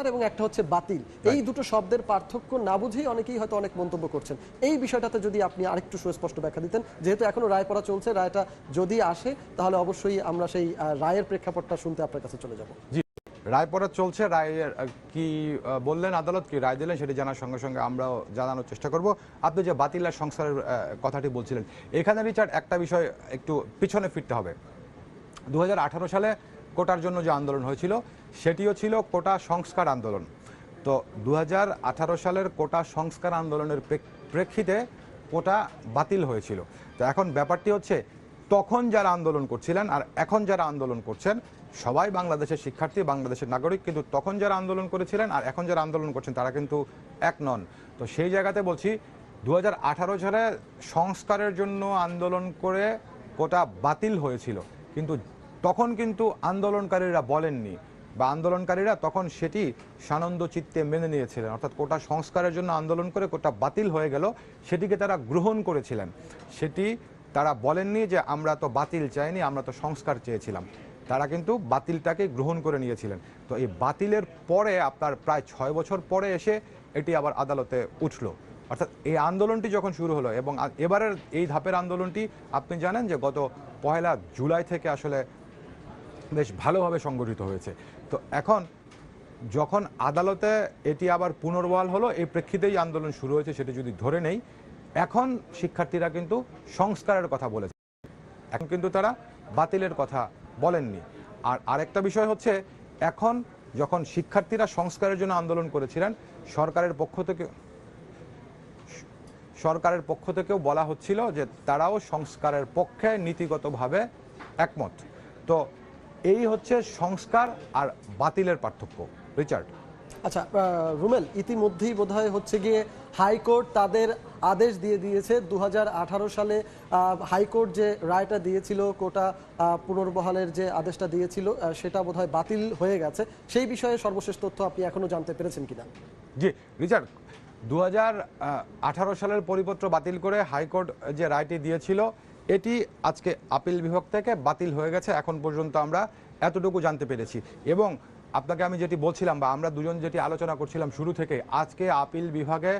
সংস্কার এবং একটা হচ্ছে বাতিল। এই দুটো শব্দের পার্থক্য না বুঝেই অনেকেই হয়তো অনেক মন্তব্য করছেন। এই বিষয়টাতে যদি আপনি আরেকটু সুস্পষ্ট ব্যাখ্যা দিতেন যেহেতু এখনও রায় পড়া চলছে রায়টা যদি আসে তাহলে অবশ্যই আমরা সেই রায়ের প্রেক্ষাপটটা শুনতে আপনার কাছে চলে যাব। জি রায় পড়া চলছে রায়ের কি বললেন আদালত কি রায় দিলেন সেটি জানার সঙ্গে সঙ্গে আমরাও জানানোর চেষ্টা করব। আপনি যে বাতিল আর সংস্কারের আহ, কথাটি বলছিলেন এখানে রিচার্ড একটা বিষয় একটু পিছনে ফিরতে হবে। দু হাজার আঠারো সালে কোটার জন্য যে আন্দোলন হয়েছিল, সেটিও ছিল কোটা সংস্কার আন্দোলন। তো দু হাজার আঠারো সালের কোটা সংস্কার আন্দোলনের প্রেক্ষিতে কোটা বাতিল হয়েছিল। তো এখন ব্যাপারটি হচ্ছে, তখন যারা আন্দোলন করছিলেন আর এখন যারা আন্দোলন করছেন, সবাই বাংলাদেশের শিক্ষার্থী, বাংলাদেশের নাগরিক, কিন্তু তখন যারা আন্দোলন করেছিলেন আর এখন যারা আন্দোলন করছেন, তারা কিন্তু এক নন। তো সেই জায়গাতে বলছি দু হাজার আঠারো সালে সংস্কারের জন্য আন্দোলন করে কোটা বাতিল হয়েছিল। কিন্তু তখন কিন্তু আন্দোলনকারীরা বলেননি বা আন্দোলনকারীরা তখন সেটি সানন্দ চিত্তে মেনে নিয়েছিলেন। অর্থাৎ কোটা সংস্কারের জন্য আন্দোলন করে কোটা বাতিল হয়ে গেল, সেটিকে তারা গ্রহণ করেছিলেন। সেটি তারা বলেননি যে আমরা তো বাতিল চাইনি, আমরা তো সংস্কার চেয়েছিলাম। তারা কিন্তু বাতিলটাকে গ্রহণ করে নিয়েছিলেন। তো এই বাতিলের পরে আপনার প্রায় ছয় বছর পরে এসে এটি আবার আদালতে উঠল। অর্থাৎ এই আন্দোলনটি যখন শুরু হলো এবং এবারের এই ধাপের আন্দোলনটি, আপনি জানেন যে গত পহেলা জুলাই থেকে আসলে বেশ ভালোভাবে সংগঠিত হয়েছে। তো এখন যখন আদালতে এটি আবার পুনর্বহাল হলো, এই প্রেক্ষিতেই আন্দোলন শুরু হয়েছে সেটি যদি ধরে নেই, এখন শিক্ষার্থীরা কিন্তু সংস্কারের কথা বলেছে। এখন কিন্তু তারা বাতিলের কথা বলেননি। আর আরেকটা বিষয় হচ্ছে, এখন যখন শিক্ষার্থীরা সংস্কারের জন্য আন্দোলন করেছিলেন, সরকারের পক্ষ থেকে সরকারের পক্ষ থেকেও বলা হচ্ছিল যে তারাও সংস্কারের পক্ষে নীতিগতভাবে একমত। তো এই হচ্ছে সংস্কার আর বাতিলের পার্থক্য। রিচার্ড। আচ্ছা রুমেল ইতিমধ্যেই বোধহয় হচ্ছে গিয়ে হাইকোর্ট তাদের আদেশ দিয়ে দিয়েছে। দু হাজার আঠারো সালে হাইকোর্ট যে রায়টা দিয়েছিল কোটা পুনর্বহালের যে আদেশটা দিয়েছিল সেটা বোধহয় বাতিল হয়ে গেছে। সেই বিষয়ে সর্বশেষ তথ্য আপনি এখনও জানতে পেরেছেন কিনা? জি রিচার্ড দু আঠারো সালের পরিপত্র বাতিল করে হাইকোর্ট যে রায়টি দিয়েছিল এটি আজকে আপিল বিভাগ থেকে বাতিল হয়ে গেছে। এখন পর্যন্ত আমরা এতটুকু জানতে পেরেছি। এবং আপনাকে আমি যেটি বলছিলাম বা আমরা দুজন যেটি আলোচনা করছিলাম শুরু থেকে, আজকে আপিল বিভাগে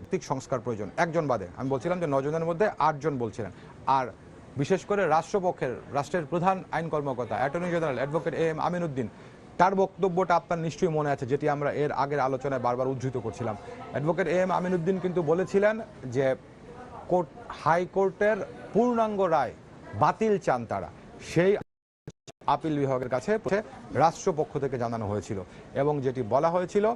নৈতিক সংস্কার প্রয়োজন। একজন বাদে। আমি বলছিলাম যে নজনের মধ্যে আটজন বলছিলেন। আর বিশেষ করে রাষ্ট্রপক্ষের, রাষ্ট্রের প্রধান আইন কর্মকর্তা, attorney general advocate A M Aminuddin, তার বক্তব্যটা আপনার নিশ্চয়ই মনে আছে, যেটি আমরা এর আগের আলোচনায় বারবার উদ্ধৃত করছিলাম। অ্যাডভোকেট এ এম আমিনুদ্দিন কিন্তু বলেছিলেন যে কোর্ট হাইকোর্টের পূর্ণাঙ্গ রায় বাতিল চান তারা। সেই আপিল বিভাগের কাছে রাষ্ট্রপক্ষ থেকে জানানো হয়েছিল এবং যেটি বলা হয়েছিল